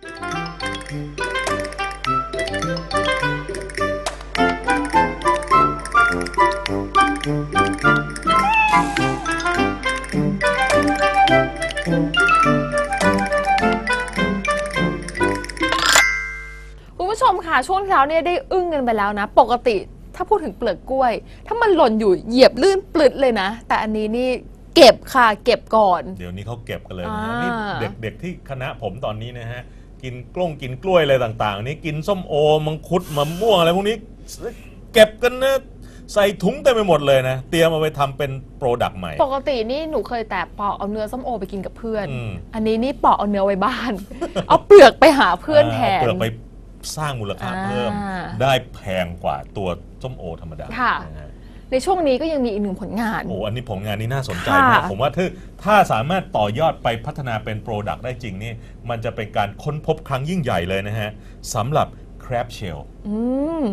คุณผู้ชมค่ะ ช่วงที่แล้วเนี่ยได้อึ้งกันไปแล้วนะ ปกติถ้าพูดถึงเปลือกกล้วย ถ้ามันหล่นอยู่เหยียบลื่นปลึดเลยนะ แต่อันนี้นี่เก็บค่ะ เก็บก่อน เดี๋ยวนี้เขาเก็บกันเลยนะฮะอ่านี่นี่เด็กๆที่คณะผมตอนนี้นะฮะ กินกล้งกินกล้วยอะไรต่างๆ นี่กินส้มโอมังคุดมะม่วงอะไรพวกนี้เก็บกันนะใส่ถุงเต็มไปหมดเลยนะ เตรียมเอาไปทำเป็นโปรดักต์ใหม่ ปกตินี่หนูเคยแต่ปอกเอาเนื้อส้มโอไปกินกับเพื่อน อืม อันนี้นี่ปอกเอาเนื้อไว้บ้าน เอาเปลือกไปหาเพื่อนแทนเปลือกไปสร้างมูลค่าอ่าเพิ่มได้แพงกว่าตัวส้มโอธรรมดาค่ะ นฮ ในช่วงนี้ก็ยังมีอีกหนึ่งผลงาน โอ้อันนี้ผลงานนี้น่าสนใจค่ะมากผมว่าถ้าถ้าสามารถต่อยอดไปพัฒนาเป็นโปรดักต์ได้จริงนี่มันจะเป็นการค้นพบครั้งยิ่งใหญ่เลยนะฮะสำหรับ crab shell อืม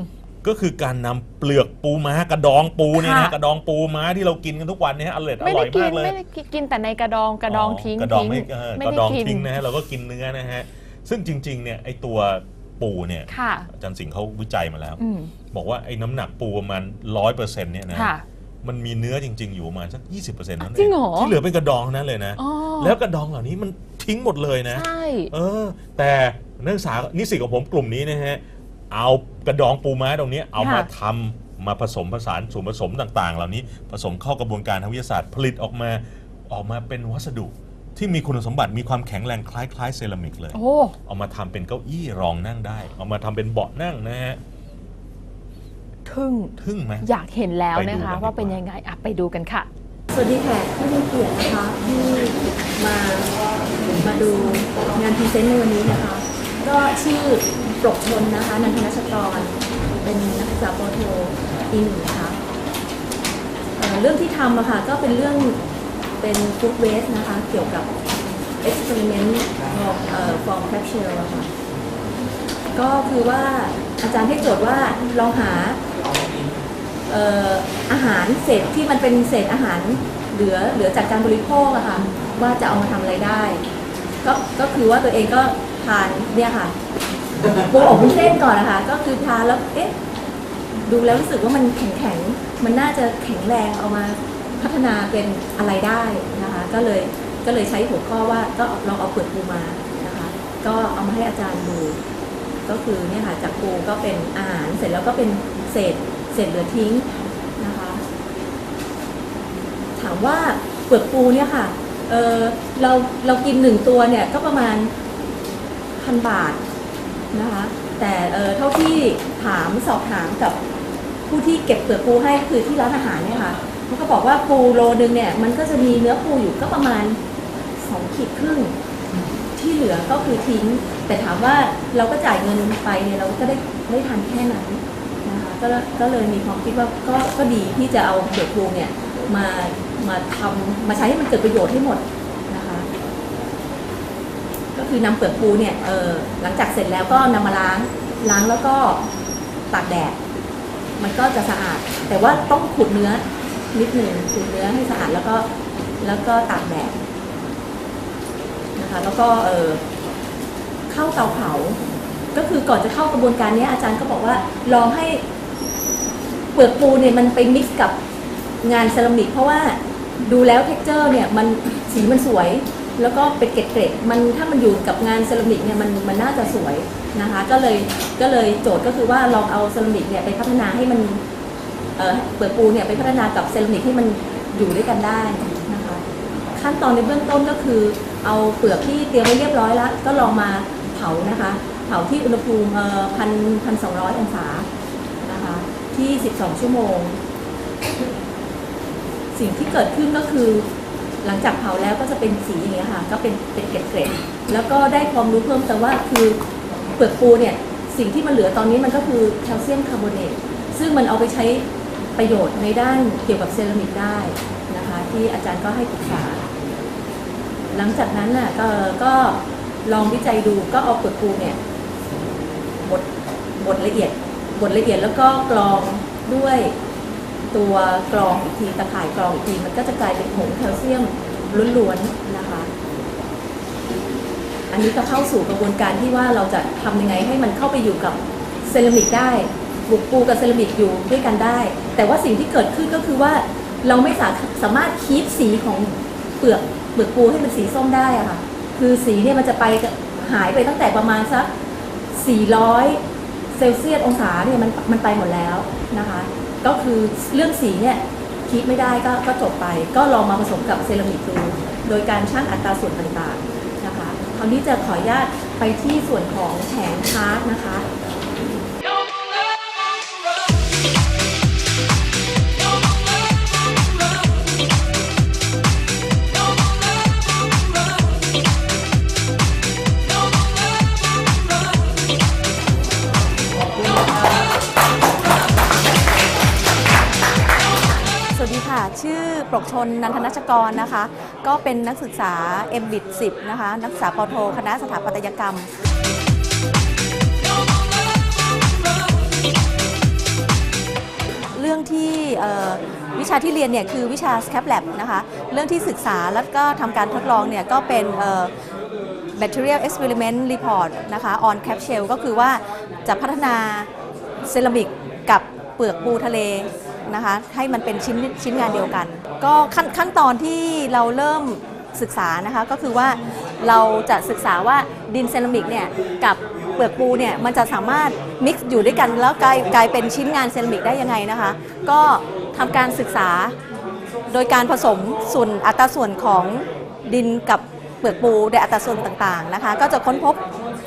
ก็คือการนำเปลือกปูม้ากระดองปูเนี่ยนะค่ะ กระดองปูม้าที่เรากินกันทุกวันเนี่ยอร่อยอไม่ร่ได้อยกิมานกเลย ไม่ได้กินแต่ในกระดองกระดองทิ้งกระดองทิ้งไม่เออกไม่ระได้ดองกินทิ้งนะฮะเราก็กินเนื้อนะฮะซึ่งจริงๆเนี่ยไอตัว ปูเนี่ยค่ะอาจารย์สิงห์เขาวิจัยมาแล้ว อืมบอกว่าไอ้น้ำหนักปูประมาณร้อยเปอร์เซ็นต์เนี่ยนะค่ะ มันมีเนื้อจริง ๆ อยู่ประมาณสักยี่สิบเปอร์เซ็นต์นั่นจริเองเหรอ ที่เหลือเป็นกระดองเท่านั้นเลยนะ อ๋อแล้วกระดองเหล่านี้มันทิ้งหมดเลยนะ ใช่ เออ แต่นักศึกษานิสิตของผมกลุ่มนี้นะฮะเอากระดองปูม้าตรงนี้เอามาทำมาผสมผสานส่วนผสมต่างๆ เหล่านี้ผสมเข้ากระบวนการทางวิทยาศาสตร์ผลิตออกมาออกมาเป็นวัสดุ ที่มีคุณสมบัติมีความแข็งแรงคล้ายๆเซรามิกเลย โอ้ เอามาทำเป็นเก้าอี้รองนั่งได้ เอามาทำเป็นเบาะนั่งนะฮะทึ่ง ทึ่งไหม อยากเห็นแล้วไปดูนะคะ กันดีกว่า ว่าเป็นยังไงอะไปดูกันค่ะ สวัสดีแขกผู้มีเกียรตินะคะที่มามาดูงานพรีเซนต์ในวันนี้นะคะ ก็ชื่อปรกชนนะคะนันทนชกรเป็นนักศึกษาปอโทปีหนึ่งนะคะเอ่อเรื่องที่ทำอะค่ะก็เป็นเรื่อง เป็นฟู้ดเวสนะคะ เกี่ยวกับ experiment of เอ่อ from capsule อะค่ะก็คือว่าอาจารย์ให้โจทย์ว่าลองหาเอ่ออาหารเศษที่มันเป็นเศษอาหารเหลือเหลือจากการบริโภคอะค่ะว่าจะเอามาทำอะไรได้ ก็ก็คือว่าตัวเองก็ทานเนี่ยค่ะปูอบวุ้นเส้นก่อนนะคะ ก็คือทานแล้วเอ๊ะดูแล้วรู้สึกว่ามันแข็งแข็งๆมันน่าจะแข็งแรงเอามา พัฒนาเป็นอะไรได้นะคะ ก็เลยก็เลยใช้หัวข้อว่าก็ลองเอาเปลือปูมานะคะ ก็เอามาให้อาจารย์ดู ก็คือเนี่ยค่ะจากปูก็เป็นอาหารเสร็จแล้วก็เป็นเศษเศษเหลือทิ้งนะคะ ถามว่าเปลือกปูเนี่ยค่ะเออเราเรากินหนึ่งตัวเนี่ยก็ประมาณพันบาทนะคะแต่เออเท่าที่ถามสอบถามกับผู้ที่เก็บเปลือกปูให้คือที่ร้านอาหารเนี่ยค่ะ เขาก็บอกว่าปูโลนึงเนี่ย มันก็จะมีเนื้อปูอยู่ก็ประมาณสองขีดครึ่ง ที่เหลือก็คือทิ้ง แต่ถามว่าเราก็จ่ายเงินไปเนี่ยเราก็ได้ได้ทานแค่นั้นนะคะก็ก็เลยมีความคิดว่าก็ก็ดีที่จะเอาเปลือกปูเนี่ยมามาทำมาใช้ให้มันเกิดประโยชน์ให้หมดนะคะก็คือนำเปลือกปูเนี่ยเออหลังจากเสร็จแล้วก็นำมาล้างล้างแล้วก็ตากแดดมันก็จะสะอาด แต่ว่าต้องขูดเนื้อ นิดหนึ่งขูดเนื้อให้สะอาดแล้วก็แล้วก็ตากแดดนะคะแล้วก็เออเข้าเตาเผา ก็คือก่อนจะเข้ากระบวนการนี้อาจารย์ก็บอกว่าลองให้เปลือกปูเนี่ยมันไปมิกซ์กับงานเซรามิก เพราะว่าดูแล้วเท็กเจอร์เนี่ยมันสีมันสวย แล้วก็เป็นเกล็ดๆมันถ้ามันอยู่กับงานเซรามิกเนี่ยมันมันน่าจะสวยนะคะ ก็เลยก็เลยโจทย์ก็คือว่าลองเอาเซรามิกเนี่ยไปพัฒนาให้มัน เปลือกปูเนี่ยไปพัฒนากับเซรามิกให้มันอยู่ด้วยกันได้นะคะขั้นตอนในเบื้องต้นก็คือ เอาเปลือกที่เตรียมไว้เรียบร้อยแล้ว ก็ลองมาเผานะคะ เผาที่อุณหภูมิพันพันสองร้อยองศานะคะที่12ชั่วโมง สิ่งที่เกิดขึ้นก็คือหลังจากเผาแล้วก็จะเป็นสีอย่างเงี้ยค่ะ ก็เป็นเป็นเกล็ดๆแล้วก็ได้ความรู้เพิ่มเติมว่าคือเปลือกปูเนี่ยสิ่งที่มันเหลือตอนนี้มันก็คือแคลเซียมคาร์บอเนตซึ่งมันเอาไปใช้ ประโยชน์ในด้านเกี่ยวกับเซรามิกได้นะคะที่อาจารย์ก็ให้ปรึกษา หลังจากนั้นน่ะก็ก็ลองวิจัยดูก็เอาเปลือกปูเนี่ยบดบดละเอียดบดละเอียดแล้วก็กรองด้วยตัวกรองอีกทีตะข่ายกรองอีกทีมันก็จะกลายเป็นผงแคลเซียมล้วนๆนะคะ อันนี้ก็เข้าสู่กระบวนการที่ว่าเราจะทำยังไงให้มันเข้าไปอยู่กับเซรามิกได้ บุกปูกับเซรามิกอยู่ด้วยกันได้ แต่ว่าสิ่งที่เกิดขึ้นก็คือว่าเราไม่สาสามารถคีปสีของเปลือกเปลือกปูให้มันสีส้มได้อะค่ะ คือสีเนี่ยมันจะไปหายไปตั้งแต่ประมาณสัก 400 เซลเซียสองศาเนี่ยมันมันไปหมดแล้วนะคะ ก็คือเรื่องสีเนี่ยคิดไม่ได้ก็ก็จบไป ก็ลองมาผสมกับเซรามิกดู โดยการชั่งอัตราส่วนต่างๆนะคะ คราวนี้จะขออนุญาตไปที่ส่วนของแผงชาร์ตนะคะ ปรกชนนันทนัชกรนะคะ ก็เป็นนักศึกษา m b i t 10 นะคะ นักศึกษาปโท คณะสถาปัตยกรรมเรื่องที่วิชาที่เรียนเนี่ยคือวิชา Scap Lab นะคะ เรื่องที่ศึกษาแล้วก็ทำการทดลองเนี่ยก็เป็นเอ่อ Material Experiment Report นะคะ on Cap Shell ก็คือว่าจะพัฒนาเซรามิกกับเปลือกปูทะเล นะคะให้มันเป็นชิ้นชิ้นงานเดียวกัน ก็ขั้นขั้นตอนที่เราเริ่มศึกษานะคะก็คือว่าเราจะศึกษาว่าดินเซรามิกเนี่ยกับเปลือกปูเนี่ยมันจะสามารถมิกซ์อยู่ด้วยกันแล้วกลายกลายเป็นชิ้นงานเซรามิกได้ยังไงนะคะ ก็ทำการศึกษาโดยการผสมส่วนอัตราส่วนของดินกับเปลือกปูในอัตราส่วนต่างๆนะคะ ก็จะค้นพบ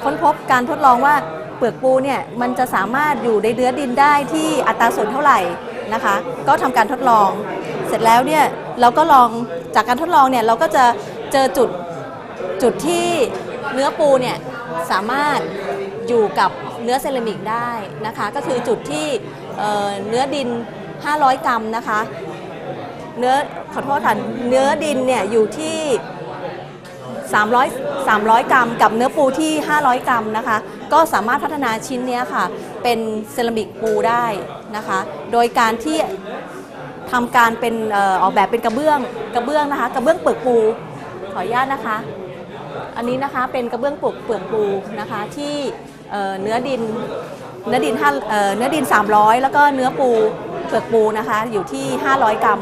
ค้นพบการทดลองว่าเปลือกปูเนี่ยมันจะสามารถอยู่ในเนื้อดินได้ที่อัตราส่วนเท่าไหร่ นะคะ ก็ทำการทดลอง เสร็จแล้วเนี่ยเราก็ลองจากการทดลองเนี่ยเราก็จะเจอจุดจุดที่เนื้อปูเนี่ยสามารถอยู่กับเนื้อเซรามิกได้นะคะ ก็คือจุดที่เเนื้อดิน 500 กรัมนะคะ เนื้อขอโทษค่ะเนื้อดินเนี่ยอยู่ที่ 300 300 กรัม กับเนื้อปูที่ 500 กรัมนะคะ ก็สามารถพัฒนาชิ้นเนี้ยค่ะ เป็นเซรามิกปูได้ นะคะ โดยการที่ทำการเป็นออกแบบเป็นกระเบื้องกระเบื้องนะคะ กระเบื้องเปลือกปู ขออนุญาตนะคะ อันนี้นะคะเป็นกระเบื้องปลูกเปลือกปูนะคะที่เอ่อเนื้อดินเนื้อดินห้าเนื้อดิน 300 แล้วก็เนื้อปูเปลือกปูนะคะอยู่ที่ 500 กรัม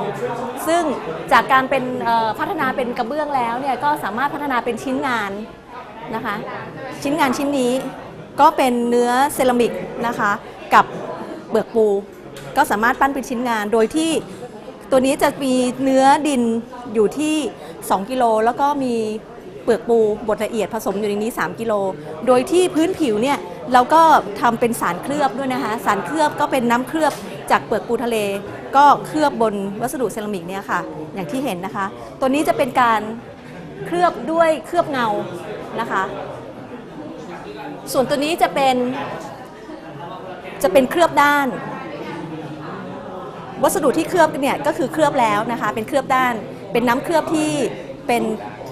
ซึ่งจากการเป็นพัฒนาเป็นกระเบื้องแล้วเนี่ยก็สามารถพัฒนาเป็นชิ้นงานนะคะ ชิ้นงานชิ้นนี้ก็เป็นเนื้อเซรามิกนะคะกับ ลือกปู ก็สามารถปั้นเป็นชิ้นงานโดยที่ตัวนี้จะมีเนื้อดินอยู่ที่ 2 กิโลแล้วก็มีเปลือกปูบดละเอียดผสมอยู่ในนี้ 3 กิโล โดยที่พื้นผิวเนี่ยเราก็ทำเป็นสารเคลือบด้วยนะคะ สารเคลือบก็เป็นน้ำเคลือบจากเปลือกปูทะเล ก็เคลือบบนวัสดุเซรามิกเนี่ยค่ะ อย่างที่เห็นนะคะ ตัวนี้จะเป็นการเคลือบด้วยเคลือบเงานะคะ ส่วนตัวนี้จะเป็น จะเป็นเคลือบด้าน วัสดุที่เคลือบเนี่ยก็คือเคลือบแล้วนะคะเป็นเคลือบด้าน เป็นน้ำเคลือบที่เป็น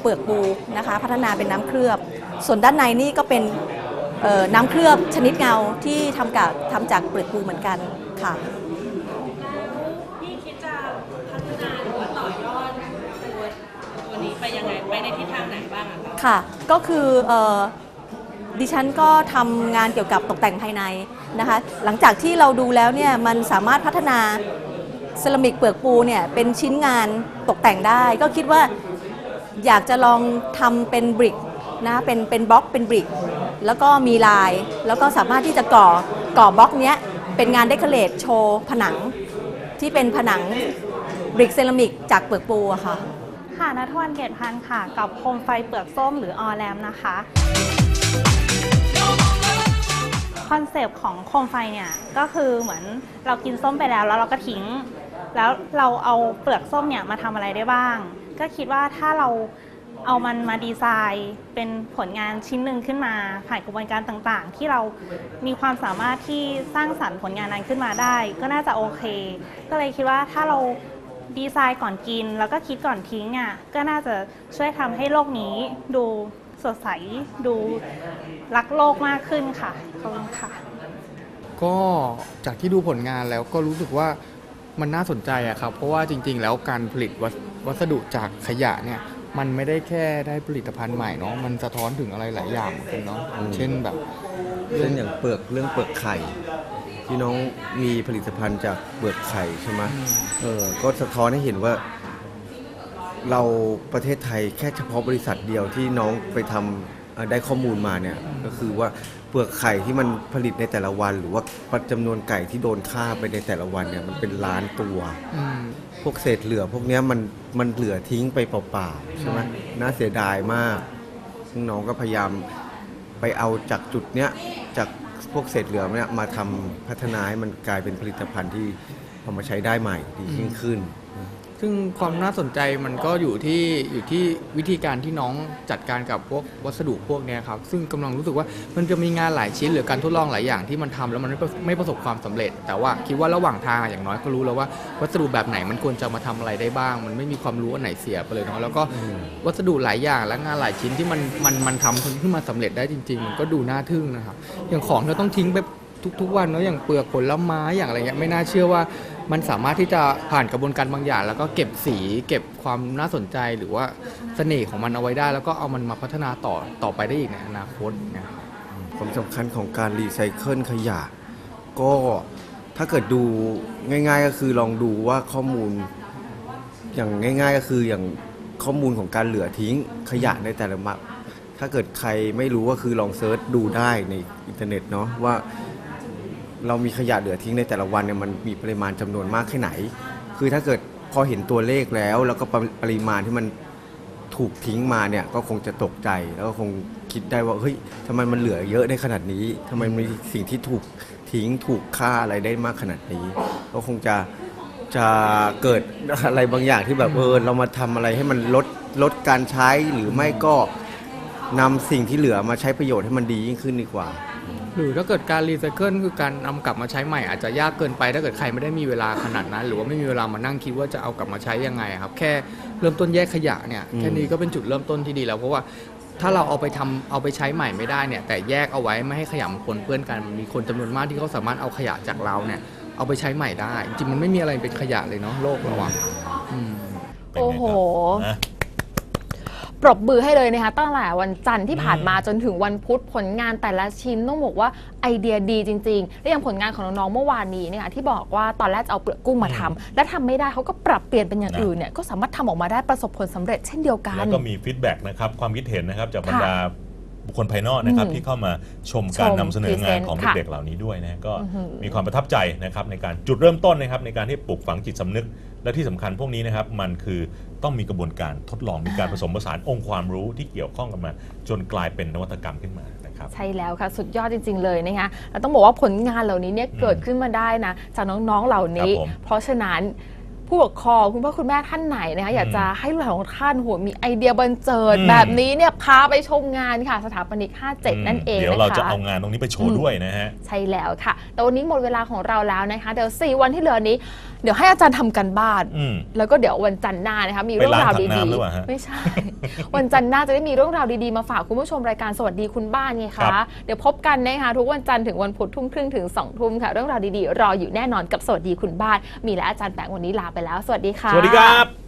เปลือกปูนะคะพัฒนาเป็นน้ำเคลือบ ส่วนด้านในนี่ก็เป็นเอ่อน้ำเคลือบชนิดเงาที่ทำกับทำจากเปลือกปูเหมือนกันค่ะพี่คิดจะพัฒนาหรือว่าต่อยอดตัวตัวนี้ไปยังไงไปในทิศทางไหนบ้างอะคะค่ะ ก็คือเอ่อ ดิฉันก็ทำงานเกี่ยวกับตกแต่งภายในนะคะ หลังจากที่เราดูแล้วเนี่ยมันสามารถพัฒนาเซรามิกเปลือกปูเนี่ยเป็นชิ้นงานตกแต่งได้ ก็คิดว่าอยากจะลองทำเป็นบริกนะเป็นเป็นบล็อกเป็นบริก แล้วก็มีลาย แล้วก็สามารถที่จะก่อก่อบล็อกเนี้ยเป็นงานเดคอเรทโชว์ผนังที่เป็นผนังบริกเซรามิกจากเปลือกปูอะค่ะ ค่ะนัทวันเกตพันธ์ค่ะ กับโคมไฟเปลือกส้มหรือออแรมนะคะ อนเซปต์ของโคมไฟเนี่ยก็คือเหมือนเรากินส้มไปแล้วแล้วเราก็ทิ้ง แล้วเราเอาเปลือกส้มเนี่ยมาทำอะไรได้บ้าง ก็คิดว่าถ้าเราเอามันมาดีไซน์เป็นผลงานชิ้นหนึ่งขึ้นมาผ่านกระบวนการต่างๆ ที่เรามีความสามารถที่สร้างสรรค์ผลงานนั้นขึ้นมาได้ ก็น่าจะโอเค ก็เลยคิดว่าถ้าเราดีไซน์ก่อนกิน แล้วก็คิดก่อนทิ้งอะก็น่าจะช่วยทำให้โลกนี้ดู สดใสดูรักโลกมากขึ้นค่ะขอบคุณค่ะ ก็จากที่ดูผลงานแล้วก็รู้สึกว่ามันน่าสนใจอะครับ เพราะว่าจริง ๆ แล้วการผลิตวัสวัสดุจากขยะเนี่ย มันไม่ได้แค่ได้ผลิตภัณฑ์ใหม่เนาะมันสะท้อนถึงอะไรหลายอย่างเหมือนกันเนาะเช่นแบบเช่นอย่างเปลือกเรื่องเปลือกไข่ ที่น้องมีผลิตภัณฑ์จากเปลือกไข่ใช่ไหมเออก็สะท้อนให้เห็นว่า เราประเทศไทยแค่เฉพาะบริษัทเดียวที่น้องไปทำเอ่อได้ข้อมูลมาเนี่ยก็คือว่าเปลือกไข่ที่มันผลิตในแต่ละวัน หรือว่าจำนวนไก่ที่โดนฆ่าไปในแต่ละวันเนี่ยมันเป็นล้านตัวอืมพวกเศษเหลือพวกเนี้ยมันมันเหลือทิ้งไปเปล่าๆใช่ไหมน่าเสียดายมาก ซึ่งน้องก็พยายามไปเอาจากจุดเนี้ยจากพวกเศษเหลือเนี้ยมาทำพัฒนาให้มันกลายเป็นผลิตภัณฑ์ที่เอามาใช้ได้ใหม่ดียิ่งขึ้น ซึ่งความน่าสนใจมันก็อยู่ที่อยู่ที่วิธีการที่น้องจัดการกับพวกวัสดุพวกเนี้ยครับ ซึ่งกำลังรู้สึกว่ามันจะมีงานหลายชิ้นหรือการทดลองหลายอย่างที่มันทำแล้วมันไม่ไม่ประสบความสำเร็จ แต่ว่าคิดว่าระหว่างทางอย่างน้อยก็รู้แล้วว่าวัสดุแบบไหนมันควรจะมาทำอะไรได้บ้าง มันไม่มีความรู้อันไหนเสียไปเลยเนาะแล้วก็วัสดุหลายอย่างและงานหลายชิ้นที่มันมันมันทำขึ้นมาสำเร็จได้จริง ๆ มันก็ดูน่าทึ่งนะครับอย่างของที่เราต้องทิ้งไปทุกๆวันเนาะอย่างเปลือกผลไม้อย่างอะไรเงี้ยไม่น่าเชื่อว่า มันสามารถที่จะผ่านกระบวนการบางอย่าง แล้วก็เก็บสี เก็บความน่าสนใจหรือว่าเสน่ห์ของมันเอาไว้ได้ แล้วก็เอามันมาพัฒนาต่อต่อไปได้อีกในอนาคตนะครับความสำคัญของการรีไซเคิลขยะ ก็ถ้าเกิดดูง่าย ๆ ก็คือลองดูว่าข้อมูลอย่างง่าย ๆ ก็คืออย่างข้อมูลของการเหลือทิ้งขยะในแต่ละมาถ้าเกิดใครไม่รู้ก็คือลองเซิร์ชดูได้ในอินเทอร์เน็ตเนาะว่า เรามีขยะเหลือทิ้งในแต่ละวันเนี่ยมันมีปริมาณจำนวนมากแค่ไหน คือถ้าเกิดพอเห็นตัวเลขแล้ว แล้วก็ปริปริมาณที่มันถูกทิ้งมาเนี่ยก็คงจะตกใจแล้วก็คงคิดได้ว่าเฮ้ยทำไมมันเหลือเยอะได้ขนาดนี้ทำไมมีสิ่งที่ถูกทิ้งถูกฆ่าอะไรได้มากขนาดนี้ก็คงจะจะเกิดอะไรบางอย่างที่แบบเออเรามาทำอะไรให้มันลดลดการใช้หรือไม่ก็นำสิ่งที่เหลือมาใช้ประโยชน์ให้มันดียิ่งขึ้นดีกว่า หรือถ้าเกิดการรีไซเคิลคือการนำกลับมาใช้ใหม่อาจจะยากเกินไป ถ้าเกิดใครไม่ได้มีเวลาขนาดนั้น หรือว่าไม่มีเวลามานั่งคิดว่าจะเอากลับมาใช้ยังไงครับ แค่เริ่มต้นแยกขยะเนี่ยอืมแค่นี้ก็เป็นจุดเริ่มต้นที่ดีแล้วเพราะว่าถ้าเราเอาไปทำเอาไปใช้ใหม่ไม่ได้เนี่ย แต่แยกเอาไว้ไม่ให้ขยะมันปนเปื้อนกันมันมีคนจำนวนมากที่เขาสามารถเอาขยะจากเราเนี่ย เอาไปใช้ใหม่ได้ จริงๆมันไม่มีอะไรเป็นขยะเลยเนาะโลกเราอะอืมเป็นไงครับโอ้โหนะ ปรบมือให้เลยนะคะตั้งแต่วันจันทร์ที่ผ่านมาจนถึงวันพุธผลงานแต่ละชิ้นต้องบอกว่าไอเดียดีจริง ๆ และอย่างผลงานของน้องๆเมื่อวานนี้เนี่ยค่ะที่บอกว่าตอนแรกจะเอาเปลือกกุ้งมาทำและทำไม่ได้เขาก็ปรับเปลี่ยนเป็นอย่างนะอื่นเนี่ยก็สามารถทำออกมาได้ประสบผลสำเร็จเช่นเดียวกันแล้วก็มีฟีดแบ็กนะครับความคิดเห็นนะครับจากบรรค่ะดาบุคคลภายนอกนะครับอืมที่เข้ามาชมการชมนำเสนองานของพรีเซนต์ค่ะเด็กๆเหล่านี้ด้วยนะก็อื้อหือมีความประทับใจนะครับในการจุดเริ่มต้นนะครับในการที่ปลูกฝังจิตสำนึก และที่สำคัญพวกนี้นะครับมันคือต้องมีกระบวนการทดลองมีการผสมผสานองค์ความรู้ที่เกี่ยวข้องกันมา จนกลายเป็นนวัตกรรมขึ้นมานะครับใช่แล้วค่ะ สุดยอดจริง ๆ เลยนะคะแล้วต้องบอกว่าผลงานเหล่านี้เนี่ยเกิดขึ้นมาได้นะจากน้องๆเหล่านี้ครับผมเพราะฉะนั้น ผู้ปกครองคุณพ่อคุณแม่ท่านไหนนะคะอยากจะให้ลูกหลานของท่านโหัวมีไอเดียบันเจิดอืมแบบนี้เนี่ยพาไปชมงานค่ะ สถาปนิก 57 นั่นเองเดี๋ยวนะคะเราจะเอางานตรงนี้ไปโชว์ด้วยนะฮะ ใช่แล้วค่ะ แต่วันนี้หมดเวลาของเราแล้วนะคะ เดี๋ยว 4 วันที่เหลือนี้ เดี๋ยวให้อาจารย์ทำกันบ้านอืมแล้วก็เดี๋ยววันจันทร์หน้านะคะมีเรื่องราวไปล้างถังดีน้ำหรือเปล่าฮะๆไม่ใช่ วันจันทร์หน้าจะได้มีเรื่องราวดีๆมาฝากคุณผู้ชมรายการสวัสดีคุณบ้านไงครัคะบเดี๋ยวพบกันนะคะทุกวันจันทร์ถึงวันพุธทุ่มครึ่งถึง2ทุ่มค่ะ เรื่องราวดีๆ รออยู่แน่นอนกับสวัสดีคุณบ้าน มีและอาจารย์แปงวันนี้ลาไปแล้ว สวัสดีค่ะ สวัสดีครับ